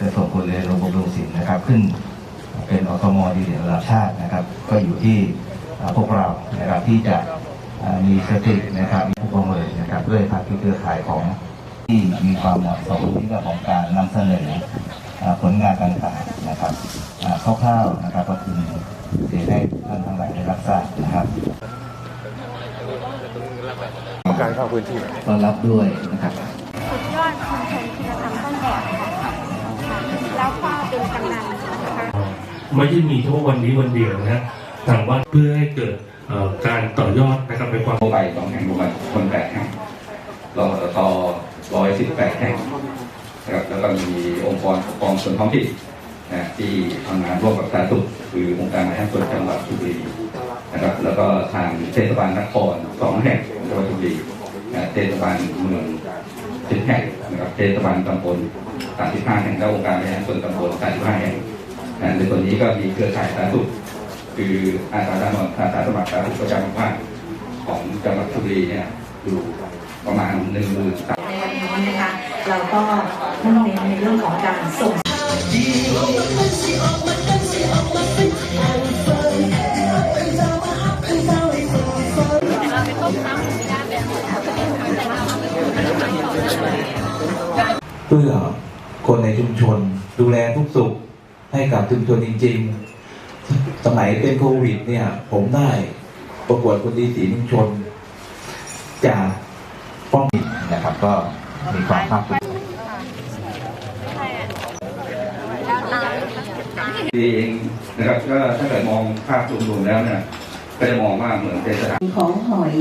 จะส่งคนเรียนโรงบำรุงศิลป์นะครับ ขึ้นเป็นอสมดีเด่นระดับชาตินะครับ ก็อยู่ที่อ่าพวกเรานะครับที่จะอ่ามีสตินะครับมีผู้ประเมินนะครับด้วยภาคีเครือข่ายของที่มีความเหมาะสมที่เรื่องของการนำเสนออ่าผลงานต่างๆนะครับอ่าคร่าวๆนะครับก็คือเรียนให้ท่านทั้งหลายได้รับทราบนะครับการเข้าพื้นที่ต้อนรับด้วยนะครับ แล้วก็เป็นกำนันนะคะไม่ใช่มีเฉพาะวันนี้วันเดียวนะทางวัดเพื่อให้เกิดเอ่อการต่อยอดนะครับในความทั่วไปสองแห่งรวมกันคนแปดแห่งรอสตร้อยสิบแปดแห่งนะครับแล้วก็มีองค์กรปกครองส่วนท้องถิ่นนะที่ทำงานร่วมกับสาธารณสุขคือองค์การบริหารส่วนจังหวัดชลบุรีนะครับ แล้วก็ทางเทศบาลนครสองแห่งของจังหวัดชลบุรีนะเทศบาลเมือง สิบแห่งนะครับเทศบาลตำบลสามสิบห้าแห่งและองค์การบริหารส่วนตำบลสามสิบห้าแห่งในส่วนนี้ก็มีเครือข่ายสาธารณสุขคืออาสาสมัครอาสาสมัครสาธารณสุขประจำภาคของจังหวัดชลบุรีเนี่ยอยู่ประมาณหนึ่งหมื่นในวันนี้นะคะเราก็มุ่งเน้นในเรื่องของการส่ง เพื่อคนในชุมชน ดูแลทุกสุขให้กับชุมชนจริง ๆ สมัยเป็นโควิด เนี่ย ผมได้ประกวดคนดีสีชุมชน จากป้องนะครับ ก็มีความภาคภูมิเองนะครับก็ถ้าเกิดมองภาพรวมๆแล้วเนี่ยก็จะมองว่าเหมือนเป็นสถานของหอย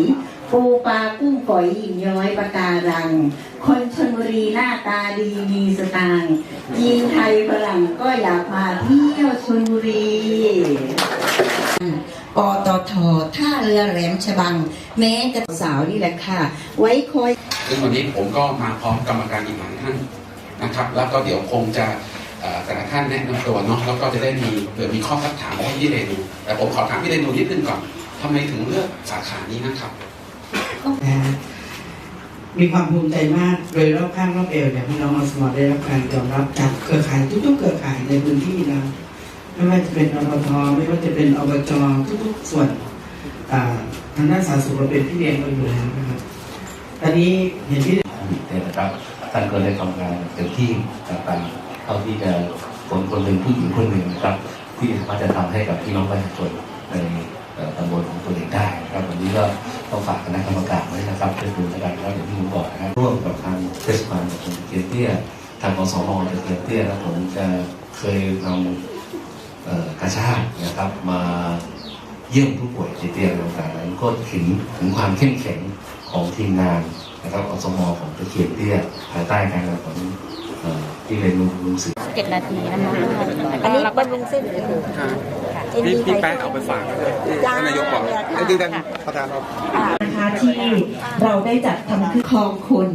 ปูปลากุ้งฝอยหิ่งย้อยปลาการัง คนชนบุรีหน้าตาดีมีสตางค์จีนไทยฝรั่งก็อยากมาเที่ยวชนบุรีปตทท่าเรือแหลมฉบัง แม้กระสาวนี่แหละค่ะ ไว้คอยซึ่งวันนี้ผมก็มาพร้อมกรรมการอีกหลายท่านนะครับ แล้วก็เดี๋ยวคงจะเอ่อแต่ละท่านแนะนำตัวเนาะแล้วก็จะได้มีเผื่อมีข้อสักถามให้พี่เรนูแต่ผมขอถามพี่เรนูนิดนึงก่อนทำไมถึงเลือกสาขานี้นะครับ นะฮะมีความภูมิใจมากโดยรอบข้างรอบเอวเนี่ยพี่น้องอสมอได้รับการยอมรับจากเครือข่ายทุกๆ เครือข่ายในพื้นที่เราไม่ว่าจะเป็นอบทไม่ว่าจะเป็นอบจทุกๆ ส่วนทางด้านสาธารณสุขเราเป็นพี่เลี้ยงเราอยู่แล้วนะครับตอนนี้เห็นพี่เนี่ยนะครับท่านก็ได้ทำงานเต็มที่ต่างๆเท่าที่จะคนคนหนึ่งผู้หญิงคนหนึ่งนะครับ ที่สามารถจะทำให้กับพี่น้องประชาชนในตำบลของตัวเองได้ นะครับวันนี้ก็ต้องฝากคณะกรรมการไว้นะครับช่วยดูแล้วกันนะครับอย่างที่ผมบอกนะครับร่วมกับทางเทศบาลตำบลตะเกียนเตี้ยทางอสมตะเกียนเตี้ยแล้วผมจะเคยนำเอ่อกระชากนะครับมาเยี่ยมผู้ป่วยติดเตียงต่างๆนั้นก็เห็นถึงความเข้มแข็งของทีมงานนะครับอสมของตะเกียนเตี้ยภายใต้การนำของเอ่อที่เรียนรู้ลุงศิเจ็ดนาทีนะคะอันนี้บำรุงเส้นเลือดค่ะ พี่พี่แป๊ะเอาไปฝากท่านนายกบอกไอ้ที่ท่านประธานเอานะคะที่เราได้จัดทำคือคลองคน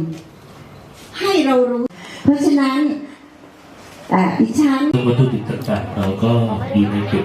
ให้เรารู้ เพราะฉะนั้นแต่ดิฉันซึ่งวัตถุดิบต่างๆเราก็อยู่ในเก็บ